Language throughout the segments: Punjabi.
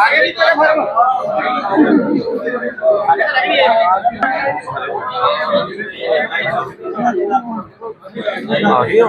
आगे भी चले फर्म आगे चलिए आ गए हो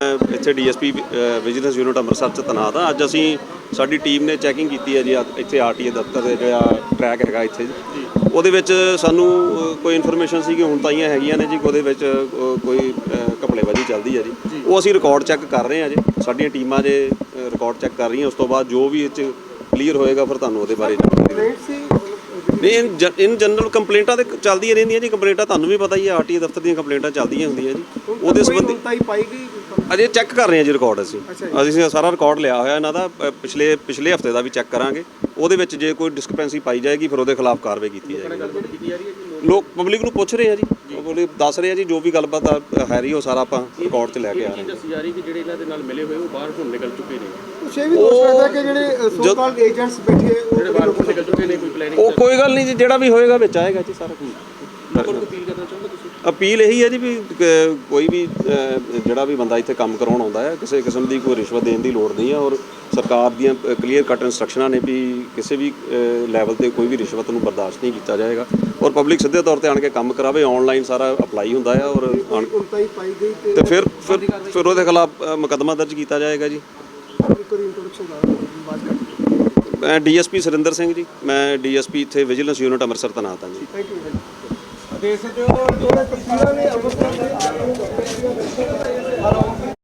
ਇੱਥੇ ਡੀਐਸਪੀ ਵਿਜੀਲੈਂਸ ਯੂਨਿਟ ਅੰਮ੍ਰਿਤਸਰ ਚ ਤੈਨਾਤ ਹਾਂ ਅੱਜ ਅਸੀਂ ਸਾਡੀ ਟੀਮ ਨੇ ਚੈਕਿੰਗ ਕੀਤੀ ਹੈ ਜੀ ਆ- ਇੱਥੇ ਆਰਟੀਏ ਦਫ਼ਤਰ ਦੇ ਜਿਹੜਾ ਟਰੈਕ ਹੈਗਾ ਇੱਥੇ। ਉਹਦੇ ਵਿੱਚ ਸਾਨੂੰ ਅ, ਕੋਈ ਇਨਫੋਰਮੇਸ਼ਨ ਸੀ ਕਿ ਹੁਣ ਤਾਈਆਂ ਹੈਗੀਆਂ ਨੇ ਜੀ ਉਹਦੇ ਵਿੱਚ ਅ, ਕੋਈ ਕਪੜੇਬਾਜ਼ੀ ਚੱਲਦੀ ਹੈ ਜੀ। ਉਹ ਅਸੀਂ ਰਿਕਾਰਡ ਚੈੱਕ ਕਰ ਰਹੇ ਹਾਂ ਜੀ। ਸਾਡੀਆਂ ਟੀਮਾਂ ਜੇ ਰਿਕਾਰਡ ਚੈੱਕ ਕਰ ਰਹੀਆਂ ਉਸ ਤੋਂ ਬਾਅਦ ਜੋ ਵੀ ਇਹ ਚ ਕਲੀਅਰ ਹੋਏਗਾ ਫਿਰ ਤੁਹਾਨੂੰ ਉਹਦੇ ਬਾਰੇ ਜਾਣਕਾਰੀ ਦੇਵਾਂਗੇ। ਜ- ਇਨ ਜਨਰਲ ਕੰਪਲੇਂਟਾਂ ਤੇ ਚੱਲਦੀਆਂ ਰਹਿੰਦੀਆਂ ਜੀ ਕੰਪਲੇਂਟਾਂ ਤੁਹਾਨੂੰ ਵੀ ਪਤਾ ਹੀ ਹੈ ਆਰਟੀਏ ਦਫ਼ਤਰ ਦੀਆਂ ਕੰਪਲੇਂਟਾਂ ਚੱਲਦੀਆਂ ਹੁੰਦੀਆਂ ਜੀ। ਉਹਦੇ ਸੰਬੰਧੀ ਤਾਈ ਪਾਈ ਗਈ ਅਜੇ ਚੈੱਕ ਕਰ ਰਹੇ ਹਾਂ ਜੀ ਰਿਕਾਰਡ ਅਸੀਂ। ਅਸੀਂ ਸਾਰਾ ਰਿਕਾਰਡ ਲਿਆ ਹੋਇਆ ਇਹਨਾਂ ਦਾ ਪਿਛਲੇ ਪਿਛਲੇ ਹਫ਼ਤੇ ਦਾ ਵੀ ਚੈੱਕ ਕਰਾਂਗੇ। ਉਹਦੇ ਵਿੱਚ ਜੇ ਕੋਈ ਡਿਸਕ੍ਰਿਪੈਂਸੀ ਪਾਈ ਜਾਏਗੀ ਫਿਰ ਉਹਦੇ ਖਿਲਾਫ ਕਾਰਵਾਈ ਕੀਤੀ ਜਾਏਗੀ। ਲੋਕ? ਪਬਲਿਕ ਨੂੰ ਪੁੱਛ ਰਹੇ ਆ ਜੀ ਪਬਲਿਕ ਦੱਸ ਰਹੇ ਆ ਜੀ ਜੋ ਵੀ ਗੱਲਬਾਤ ਆ, ਹੈ ਰਹੀ ਉਹ ਸਾਰਾ ਆਪਾਂ ਰਿਕਾਰਡ 'ਚ ਲੈ ਕੇ ਆ ਰਹੇ ਹਾਂ। ਦੱਸੀ ਜਾ ਰਹੀ ਕਿ ਜਿਹੜੇ ਇਹਨਾਂ ਦੇ ਨਾਲ ਮਿਲੇ ਹੋਏ ਉਹ ਬਾਹਰ ਹੁਣ ਨਿਕਲ ਚੁੱਕੇ ਨੇ। ਕੁਛ ਇਹ ਵੀ ਹੋ ਸਕਦਾ ਕਿ ਜਿਹੜੇ ਸੋ ਕਾਲਡ ਏਜੰਟਸ ਬੈਠੇ ਉਹ ਬਾਹਰ ਨਿਕਲ ਚੁੱਕੇ ਨੇ ਪਲੈਨਿੰਗ ਉਹ ਕੋਈ ਗੱਲ ਨਹੀਂ ਜੀ ਜਿਹੜਾ ਵੀ ਹੋਏਗਾ ਵਿੱਚ ਆਏਗਾ ਜੀ ਸਾਰਾ ਕੁਝ। ਅਪੀਲ ਕਰਨਾ ਚਾਹੁੰਦੇ ਤੁਸੀਂ। ਅਪੀਲ ਇਹੀ ਹੈ ਜੀ ਵੀ ਕੋਈ ਵੀ ਜਿਹੜਾ ਵੀ ਬੰਦਾ ਇੱਥੇ ਕੰਮ ਕਰਾਉਣ ਆਉਂਦਾ ਹੈ ਕਿਸੇ ਕਿਸਮ ਦੀ ਕੋਈ ਰਿਸ਼ਵਤ ਦੇਣ ਦੀ ਲੋੜ ਨਹੀਂ ਹੈ ਔਰ ਸਰਕਾਰ ਦੀਆਂ ਕਲੀਅਰ ਕੱਟ ਇਨਸਟਰਕਸ਼ਨਾਂ ਨੇ ਵੀ ਕਿਸੇ ਵੀ ਲੈਵਲ ਤੇ ਕੋਈ ਵੀ ਰਿਸ਼ਵਤ ਨੂੰ ਬਰਦਾਸ਼ਤ ਨਹੀਂ ਕੀਤਾ ਜਾਏਗਾ। ਔਰ ਪਬਲਿਕ ਸਿੱਧੇ ਤੌਰ ਤੇ ਆਣ ਕੇ ਕੰਮ ਕਰਾਵੇ ਆਨਲਾਈਨ ਸਾਰਾ ਅਪਲਾਈ ਹੁੰਦਾ ਹੈ ਔਰ ਤੇ ਫਿਰ ਫਿਰ ਫਿਰ ਉਹਦੇ ਖਿਲਾਫ ਮੁਕੱਦਮਾ ਦਰਜ ਕੀਤਾ ਜਾਏਗਾ ਜੀ। ਮੈਂ ਡੀਐਸਪੀ ਸੁਰਿੰਦਰ ਸਿੰਘ ਜੀ, ਮੈਂ ਡੀਐਸਪੀ ਇੱਥੇ ਵਿਜੀਲੈਂਸ ਯੂਨਿਟ ਅੰਮ੍ਰਿਤਸਰ ਤੈਨਾਤ ਹਾਂ ਜੀ। ਥੈਂਕ ਯੂ ਦੇਖ ਸਕਦੇ ਹੋ ਜਿਹੜੇ ਤਸਵੀਰਾਂ ਨੇ ਅੰਮ੍ਰਿਤਸਰ ਦੇ